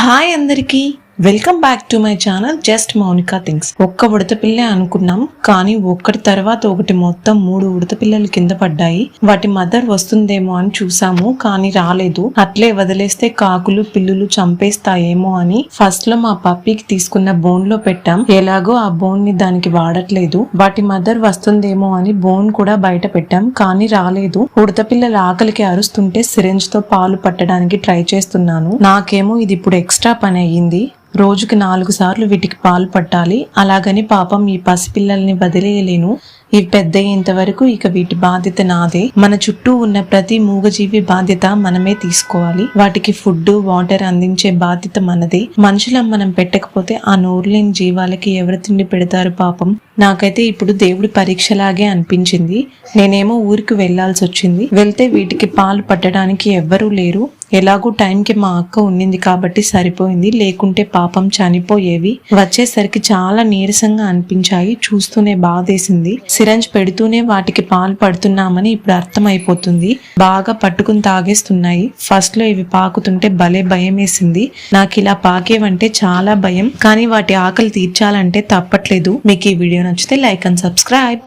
Hi అందరికీ. Welcome back to my channel just Mounika things ఒక్క ఉడత పిల్లే అనుకున్నాం కానీ ఒక్కటి తర్వాత ఒకటి మొత్తం మూడు ఉడత పిల్లలు కింద పడ్డాయి. వాటి మదర్ వస్తుందేమో అని చూసాము కానీ రాలేదు. అట్లే వదిలేస్తే కాకులు పిల్లులు చంపేస్తాయేమో అని ఫస్ట్లో మా పప్పీకి తీసుకున్న బోన్లో పెట్టాం. ఎలాగో ఆ బోన్ని దానికి వాడట్లేదు. వాటి మదర్ వస్తుందేమో అని బోన్ కూడా బయట పెట్టాం కానీ రాలేదు. ఉడత పిల్లల ఆకలికి అరుస్తుంటే సిరెంజ్తో పాలు పట్టడానికి ట్రై చేస్తున్నాను. నాకేమో ఇది ఇప్పుడు ఎక్స్ట్రా పని అయ్యింది. రోజుకి నాలుగు సార్లు వీటికి పాలు పట్టాలి. అలాగని పాపం ఈ పసిపిల్లల్ని వదిలేయలేను. ఇవి పెద్ద వరకు ఇక వీటి బాధ్యత నాదే. మన చుట్టూ ఉన్న ప్రతి మూగజీవి బాధ్యత మనమే తీసుకోవాలి. వాటికి ఫుడ్ వాటర్ అందించే బాధ్యత మనదే. మనుషులం మనం పెట్టకపోతే ఆ నోరులేని జీవాలకి ఎవరు తిండి పెడతారు పాపం? నాకైతే ఇప్పుడు దేవుడి పరీక్షలాగే అనిపించింది. నేనేమో ఊరికి వెళ్ళాల్సి వచ్చింది వెళ్తే వీటికి పాలు పట్టడానికి ఎవ్వరూ లేరు. ఎలాగూ టైంకి మా అక్క ఉండింది కాబట్టి సరిపోయింది. లేకుంటే పాపం చనిపోయేవి. వచ్చేసరికి చాలా నీరసంగా అనిపించాయి. చూస్తూనే బాధేసింది. సిరంజ్ పెడుతూనే వాటికి పాలు పడుతున్నామని ఇప్పుడు అర్థమైపోతుంది. బాగా పట్టుకుని తాగేస్తున్నాయి. ఫస్ట్లో ఇవి పాకుతుంటే భలే భయం వేసింది నాకు ఇలా పాకేవంటే చాలా భయం. కానీ వాటి ఆకలి తీర్చాలంటే తప్పట్లేదు. మీకు ఈ వీడియో నచ్చితే లైక్ అండ్ సబ్స్క్రైబ్.